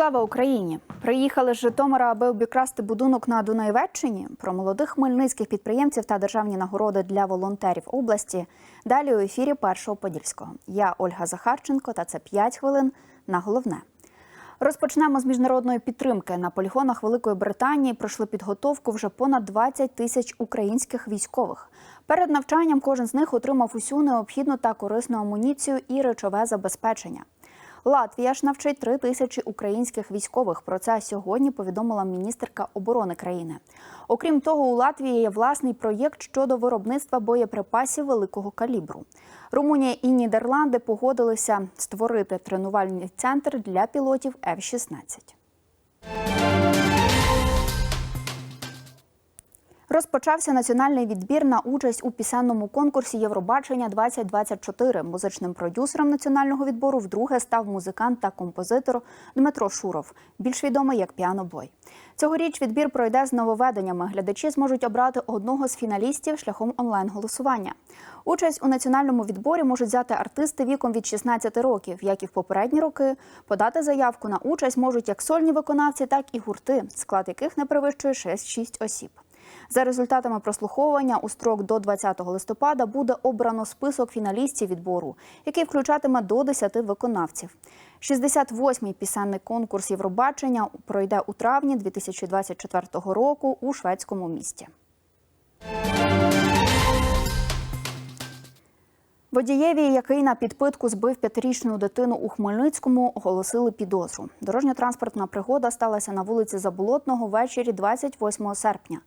Слава Україні! Приїхали з Житомира, аби обікрасти будинок на Дунаєвеччині. Про молодих хмельницьких підприємців та державні нагороди для волонтерів області. Далі у ефірі першого подільського. Я Ольга Захарченко, та це 5 хвилин на головне. Розпочнемо з міжнародної підтримки. На полігонах Великої Британії пройшли підготовку вже понад 20 тисяч українських військових. Перед навчанням кожен з них отримав усю необхідну та корисну амуніцію і речове забезпечення. Латвія ж навчить три тисячі українських військових. Про це сьогодні повідомила міністерка оборони країни. Окрім того, у Латвії є власний проєкт щодо виробництва боєприпасів великого калібру. Румунія і Нідерланди погодилися створити тренувальний центр для пілотів F-16. Розпочався національний відбір на участь у пісенному конкурсі Євробачення 2024 Музичним продюсером національного відбору вдруге став музикант та композитор Дмитро Шуров, більш відомий як Піанобой. Цьогоріч відбір пройде з нововведеннями. Глядачі зможуть обрати одного з фіналістів шляхом онлайн-голосування. Участь у національному відборі можуть взяти артисти віком від 16 років, як і в попередні роки. Подати заявку на участь можуть як сольні виконавці, так і гурти, склад яких не перевищує 6 осіб. За результатами прослуховування у строк до 20 листопада буде обрано список фіналістів відбору, який включатиме до 10 виконавців. 68-й пісенний конкурс Євробачення пройде у травні 2024 року у шведському місті. Водієві, який на підпитку збив п'ятирічну дитину у Хмельницькому, оголосили підозру. Дорожньо-транспортна пригода сталася на вулиці Заболотного ввечері 28 серпня.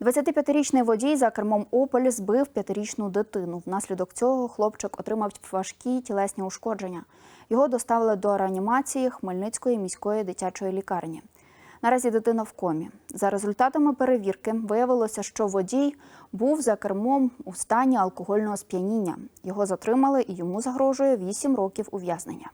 25-річний водій за кермом Опель збив п'ятирічну дитину. Внаслідок цього хлопчик отримав важкі тілесні ушкодження. Його доставили до реанімації Хмельницької міської дитячої лікарні. Наразі дитина в комі. За результатами перевірки виявилося, що водій був за кермом у стані алкогольного сп'яніння. Його затримали і йому загрожує 8 років ув'язнення.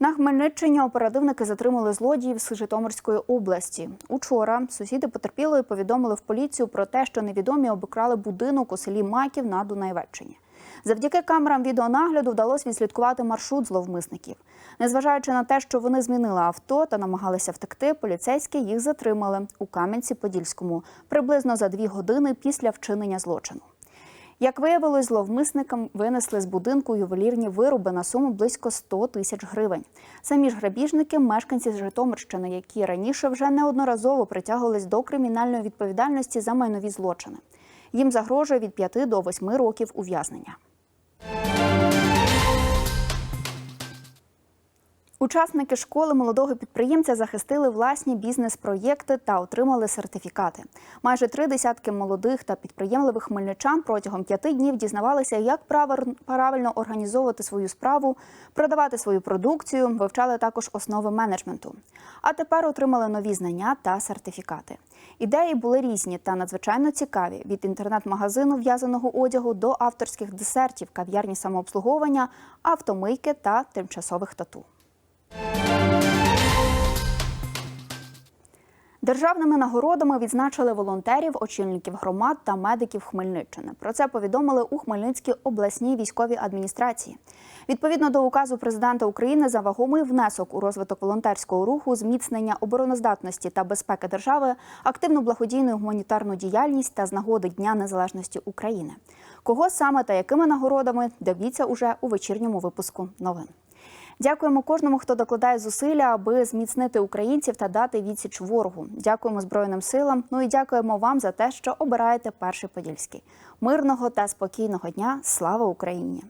На Хмельниччині оперативники затримали злодіїв з Житомирської області. Учора сусіди потерпілої повідомили в поліцію про те, що невідомі обікрали будинок у селі Маків на Дунаєвеччині. Завдяки камерам відеонагляду вдалося відслідкувати маршрут зловмисників. Незважаючи на те, що вони змінили авто та намагалися втекти, поліцейські їх затримали у Кам'янці-Подільському приблизно за дві години після вчинення злочину. Як виявилось, зловмисникам винесли з будинку ювелірні вироби на суму близько 100 тисяч гривень. Самі ж грабіжники мешканці з Житомирщини, які раніше вже неодноразово притягувались до кримінальної відповідальності за майнові злочини. Їм загрожує від 5 до 8 років ув'язнення. Учасники школи молодого підприємця захистили власні бізнес-проєкти та отримали сертифікати. Майже три десятки молодих та підприємливих хмельничан протягом п'яти днів дізнавалися, як правильно організовувати свою справу, продавати свою продукцію, вивчали також основи менеджменту. А тепер отримали нові знання та сертифікати. Ідеї були різні та надзвичайно цікаві: від інтернет-магазину в'язаного одягу до авторських десертів, кав'ярні самообслуговування, автомийки та тимчасових тату. Державними нагородами відзначили волонтерів, очільників громад та медиків Хмельниччини. Про це повідомили у Хмельницькій обласній військовій адміністрації. Відповідно до указу президента України за вагомий внесок у розвиток волонтерського руху, зміцнення обороноздатності та безпеки держави, активну благодійну гуманітарну діяльність та з нагоди Дня Незалежності України. Кого саме та якими нагородами дивіться уже у вечірньому випуску новин. Дякуємо кожному, хто докладає зусилля, аби зміцнити українців та дати відсіч ворогу. Дякуємо Збройним силам. Ну і дякуємо вам за те, що обираєте перший подільський. Мирного та спокійного дня. Слава Україні!